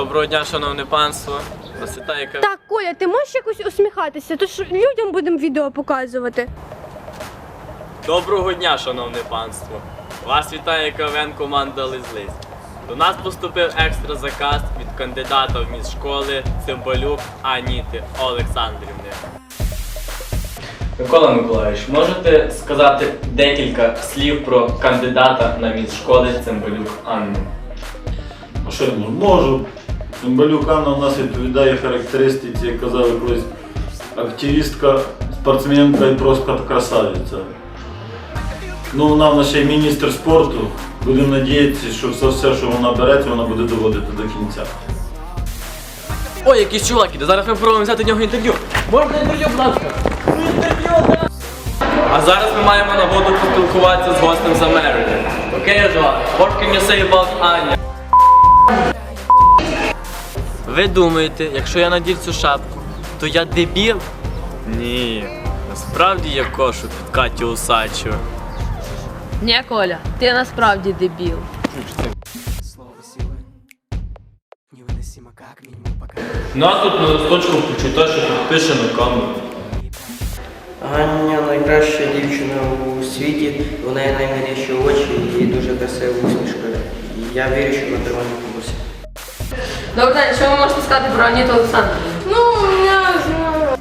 Доброго дня, шановне панство. Вас вітає Ка- Так, Коля, ти можеш якось усміхатися? То ж людям будемо відео показувати. Доброго дня, шановне панство. Вас вітає КВН команда Лизлиз. До нас поступив екстра заказ від кандидата в міс школи Цимбалюк Аніти Олександрівни. Микола Миколаївич, можете сказати декілька слів про кандидата на міс школи Цимбалюк Анну? А що я можу? Можу. Цимбалюк Анна у нас відповідає характеристиці, як казали колись, активістка, спортсменка і просто красавиця. Ну, вона в нас ще й міністр спорту. Будемо надіятися, що все, все, що вона береться, вона буде доводити до кінця. Ой, якийсь чувак іде, зараз ми спробуємо взяти в нього інтерв'ю. Можна інтерв'ю, будь ласка? Інтерв'ю, да. А зараз ми маємо нагоду поспілкуватися з гостем з Америки. Окей, Едуард, what can you say about Аня? Ви думаєте, якщо я надів цю шапку, то я дебіл? Ні, насправді я кошу під Катю Усачу. Ні, Коля, ти насправді дебіл. Ну а тут на листочку почута, що на камеру. Ганя найкраща дівчина у світі, в неї наймиліші очі і дуже красива усмішка. Я вірю, що на первому курсі. Добрий день, що ви можете сказати про Аніту Олександрівну? Ну, я знаю.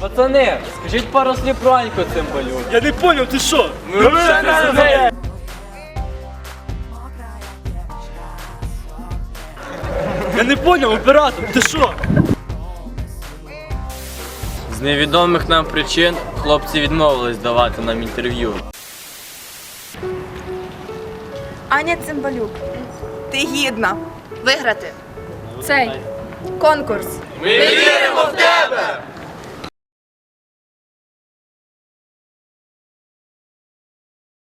Пацани, скажіть пару слів про Аньку Цимбалюк. Я не понял, ти що? Ми вже не знаємо. Я не понял, оператор, ти що? З невідомих нам причин хлопці відмовились давати нам інтерв'ю. Аня Цимбалюк, ти гідна Виграти. цей конкурс. Ми віримо в тебе!